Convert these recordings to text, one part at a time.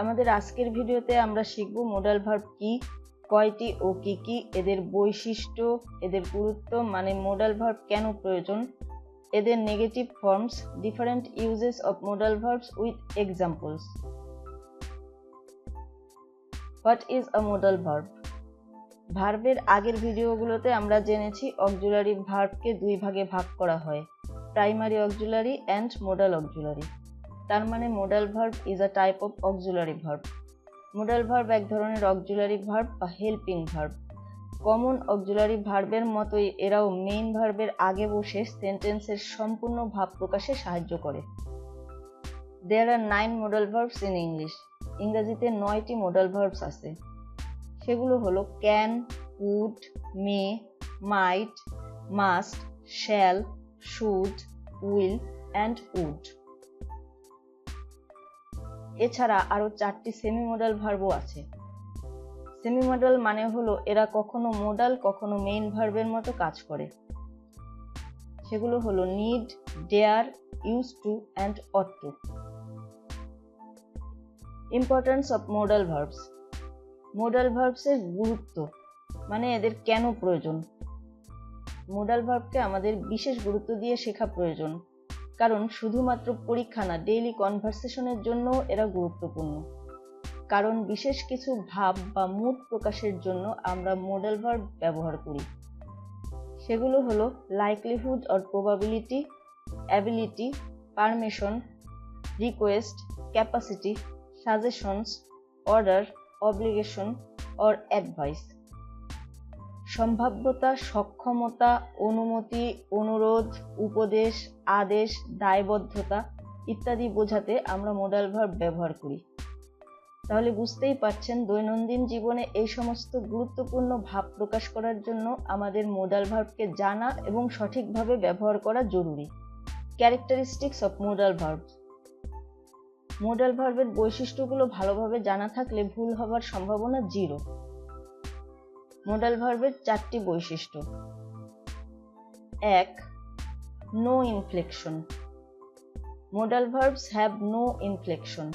আমাদের আজকের ভিডিওতে আমরা শিখব মোডাল ভার্ব কি, কয়টি ও কি কি, এদের বৈশিষ্ট্য, এদের গুরুত্ব মানে মোডাল ভার্ব কেন প্রয়োজন, এদের negative forms different uses of modal verbs with examples what is a modal verb ভার্বের আগের ভিডিওগুলোতে আমরা জেনেছি অক্সুলারি ভার্বকে দুই ভাগে ভাগ করা হয় primary auxiliary and modal auxiliary তার মানে modal verb is a type of auxiliary verb modal verb এক ধরনের অক্সুলারি ভার্ব বা হেল্পিং ভার্ব কমন অক্সুলারি ভার্বের মতোই এরাও মেইন ভার্বের আগে বসে সেন্টেন্সের সম্পূর্ণ ভাব প্রকাশে সাহায্য করে। There are nine modal verbs in English ইংরেজিতে নয়টি মোডাল ভার্বস আছে। সেগুলো হলো can would may might must shall should will and would এছাড়া আরও চারটি সেমি মডাল ভার্বও আছে। সেমি মডাল মানে হলো এরা কখনো মোডাল কখনো মেইন ভার্বের মতো কাজ করে। সেগুলো হলো need dare use to and ought to importance of modal verbs modal ভার্বসের গুরুত্ব মানে এদের কেন প্রয়োজন? মোডাল ভার্বকে আমাদের বিশেষ গুরুত্ব দিয়ে শেখা প্রয়োজন। কারণ শুধুমাত্র পরীক্ষা না ডেইলি কনভারসেশনের জন্য এরা গুরুত্বপূর্ণ। কারণ বিশেষ কিছু ভাব বা মুড প্রকাশের জন্য আমরা মোডাল ভার্ব ব্যবহার করি। সেগুলো হলো likelihood or probability ability permission request capacity suggestions order obligation or advice সম্ভাব্যতা, সক্ষমতা, অনুমতি, অনুরোধ, উপদেশ, আদেশ, দায়বদ্ধতা ইত্যাদি বোঝাতে আমরা মোডাল ভার্ব ব্যবহার করি। তাহলে বুঝতেই পারছেন দৈনন্দিন জীবনে এই সমস্ত গুরুত্বপূর্ণ ভাব প্রকাশ করার জন্য আমাদের মোডাল ভার্বকে জানা এবং সঠিকভাবে ব্যবহার করা জরুরি। Characteristics of modal verb modal ভার্বের বৈশিষ্ট্যগুলো ভালোভাবে জানা থাকলে ভুল হবার সম্ভাবনা জিরো মোডাল ভার্বের চারটি বৈশিষ্ট্য। এক no inflection modal verbs have no inflection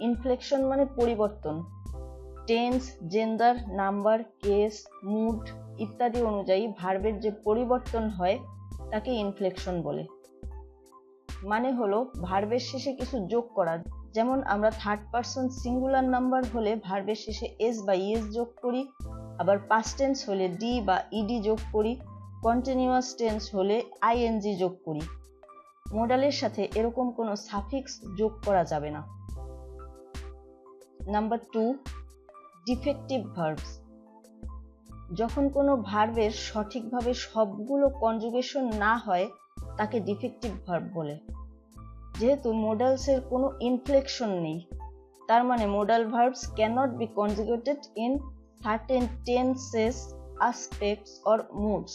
inflection মানে পরিবর্তন। Tense gender number case mood ইত্যাদি অনুযায়ী ভার্বের যে পরিবর্তন হয়, তাকে ইনফ্লেকশন বলে। মানে হলো ভার্বের শেষে কিছু যোগ করা। যেমন আমরা থার্ড পারসন সিঙ্গুলার নাম্বার হলে ভার্বের শেষে এস বা ইএস যোগ করি আবার পাস্ট টেন্স হলে ডি বা ইডি যোগ করি কন্টিনিউয়াস টেন্স হলে আইএনজি যোগ করি। মোডালের সাথে এরকম কোনো সাফিক্স যোগ করা যাবে না। নাম্বার টু ডিফেক্টিভ ভার্বস যখন কোনো ভার্বের সঠিকভাবে সবগুলো কনজুগেশন না হয়, তাকে ডিফেক্টিভ ভার্ব বলে। যেহেতু মোডালসের কোনো ইনফ্লেকশন নেই, তার মানে modal verbs cannot be conjugated in certain tenses aspects or moods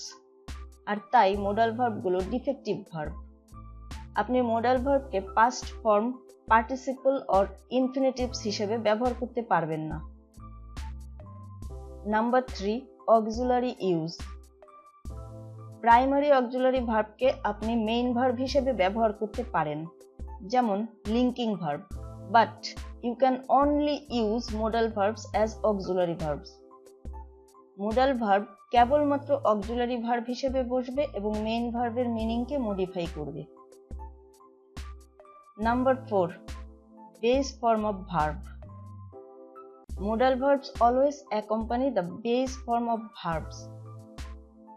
আর তাই মোডাল ভার্বগুলো ডিফেক্টিভ ভার্ব আপনি modal ভার্বকে past form participle or infinitives হিসেবে ব্যবহার করতে পারবেন না। Number three auxiliary use primary auxiliary ভার্বকে আপনি মেইন ভার্ব হিসেবে ব্যবহার করতে পারেন, যেমন linking verb but you can only use modal verbs as auxiliary verbs modal verb কেবলমাত্র অক্সুলারি ভার্ব হিসেবে বসবে এবং মেইন ভার্বের মিনিংকে মডিফাই করবে। Number four base form of verb modal verbs always accompany the base form of verbs.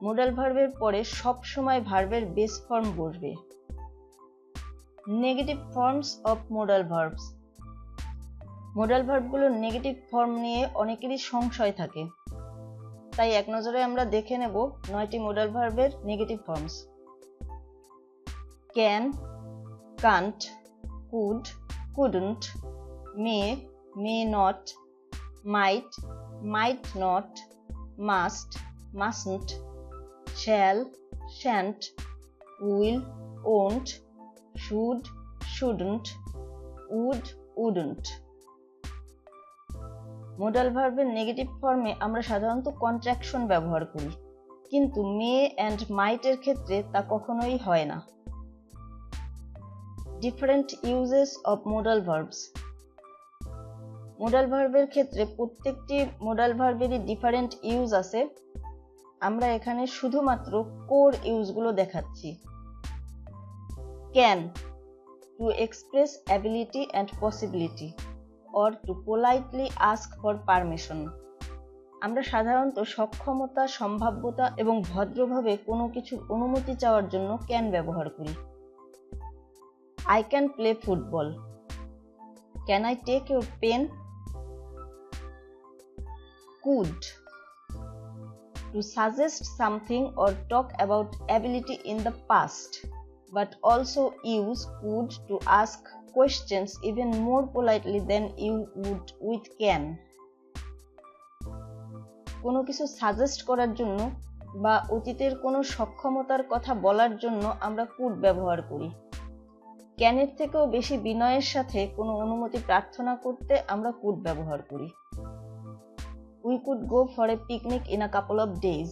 Modal ভার্বের পরে সব সময় ভার্বের বেস ফর্ম বসবে। Negative forms of modal verbs modal ভার্বগুলোর negative form নিয়ে অনেকেরই সংশয় থাকে তাই এক নজরে আমরা দেখে নেব নয়টি মোডাল ভার্বের negative forms can can't could couldn't may may not might might not, must, mustn't, shall, shan't, will, won't, should, shouldn't, would wouldn't. Modal ভার্বের নেগেটিভ ফর্মে আমরা সাধারণত কন্ট্রাকশন ব্যবহার করি। কিন্তু মে অ্যান্ড মাইটের ক্ষেত্রে তা কখনোই হয় না। Different uses of modal verbs modal ভার্বের ক্ষেত্রে প্রত্যেকটি মোডাল ভার্বেরই ডিফারেন্ট ইউজ আছে। আমরা এখানে শুধুমাত্র কোর ইউজগুলো দেখাচ্ছি। Can to express ability and possibility or to politely ask for permission আমরা সাধারণত সক্ষমতা সম্ভাব্যতা এবং ভদ্রভাবে কোনো কিছুর অনুমতি চাওয়ার জন্য ক্যান ব্যবহার করি। I can play football can I take your pen could to suggest something or talk about ability in the past, but also use could to ask questions even more politely than you would with can. কোনো কিছু suggest করার জন্য বা অতীতের কোনো সক্ষমতার কথা বলার জন্য আমরা কুড ব্যবহার করি। ক্যানের থেকেও বেশি বিনয়ের সাথে কোনো অনুমতি প্রার্থনা করতে আমরা কুড ব্যবহার করি। We could go for a picnic in a couple of days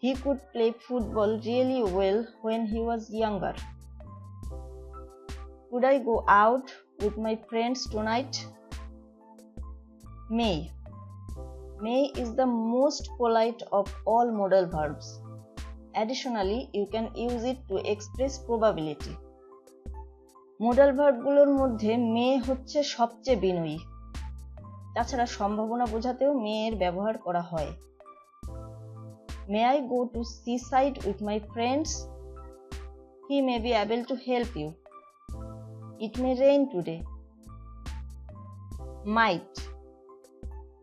He could play football really well when he was younger. Could I go out with my friends tonight? May. May is the most polite of all modal verbs. Additionally, you can use it to express probability. Modal ভার্বগুলোর মধ্যে may হচ্ছে সবচেয়ে বিনয়ী তাছাড়া সম্ভাবনা বোঝাতেও মেয়ের ব্যবহার করা হয় I go to seaside with my friends he may be able to help you it may rain today might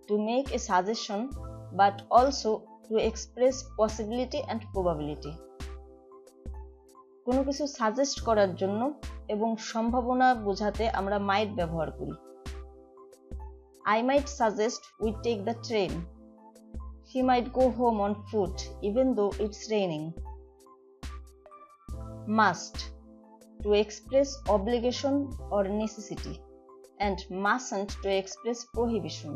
to make a suggestion but also to express possibility and probability কোনো কিছু সাজেস্ট করার জন্য এবং সম্ভাবনা বোঝাতে আমরা might ব্যবহার করি। I might suggest we take the train. She might go home on foot even though it's raining. Must to express obligation or necessity and mustn't to express prohibition.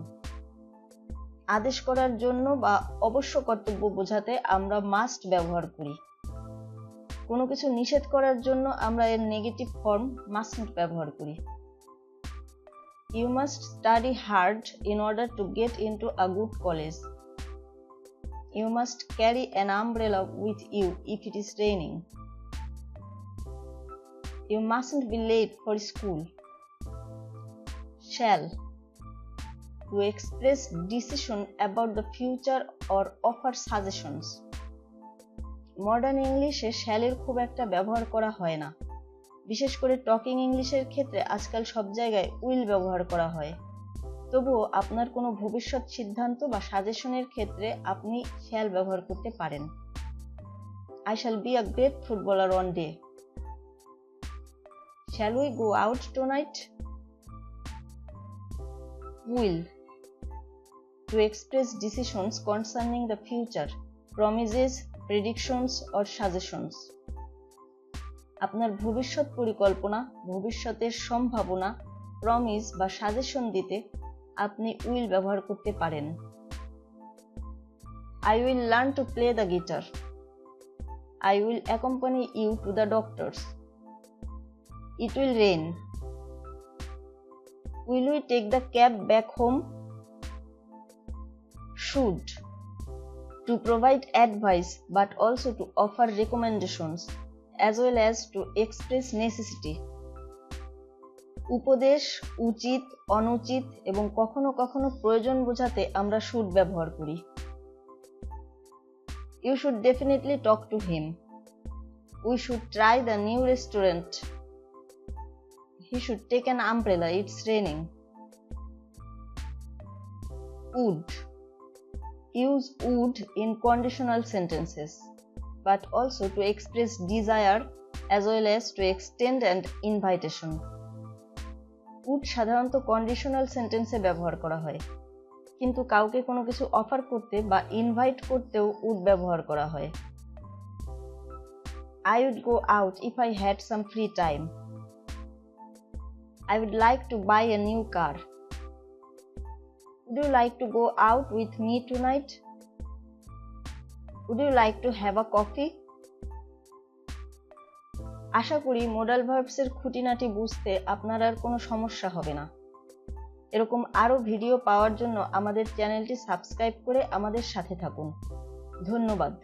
আদেশ করার জন্য বা অবশ্য কর্তব্য বোঝাতে আমরা মাস্ট ব্যবহার করি কোনো কিছু নিষেধ করার জন্য আমরা এর নেগেটিভ ফর্ম মাস্টন্ট ব্যবহার করি You must study hard in order to get into a good college. You must carry an umbrella with you if it is raining. You mustn't be late for school. Shall to express decision about the future or offer suggestions. Modern ইংলিশে শ্যালের খুব একটা ব্যবহার করা হয় না বিশেষ করে টকিং ইংলিশের ক্ষেত্রে আজকাল সব জায়গায় উইল ব্যবহার করা হয় তবুও আপনার কোনো ভবিষ্যৎ সিদ্ধান্ত বা সাজেশনের ক্ষেত্রে আপনি শ্যাল ব্যবহার করতে পারেন। I shall be a great footballer one day shall we go out tonight will to express decisions concerning the future promises predictions or suggestions আপনার ভবিষ্যৎ পরিকল্পনা, ভবিষ্যতের সম্ভাবনা প্রমিস বা সাজেশন দিতে আপনি উইল ব্যবহার করতে পারেন। I will learn to play the guitar I will accompany you to the doctor's it will rain will we take the cab back home should to provide advice, but also to offer recommendations, as well as to express necessity. উপদেশ উচিত অনুচিত এবং কখনো কখনো প্রয়োজন বোঝাতে আমরা should ব্যবহার করি। You should definitely talk to him we should try the new restaurant he should take an umbrella it's raining would use would in conditional sentences, but also to express desire as well as to extend an invitation. Would সাধারণত conditional সেন্টেন্সে ব্যবহার করা হয় কিন্তু কাউকে কোনো কিছু offer করতে বা ইনভাইট করতেও উড ব্যবহার করা হয় I would go out if I had some free time I would like to buy a new car Would you like to go out with me tonight? Would you like to have a coffee? আশা করি modal ভার্বসের খুঁটিনাটি বুঝতে আপনার আর কোনো সমস্যা হবে না। এরকম আরও ভিডিও পাওয়ার জন্য আমাদের চ্যানেলটি সাবস্ক্রাইব করে আমাদের সাথে থাকুন। ধন্যবাদ।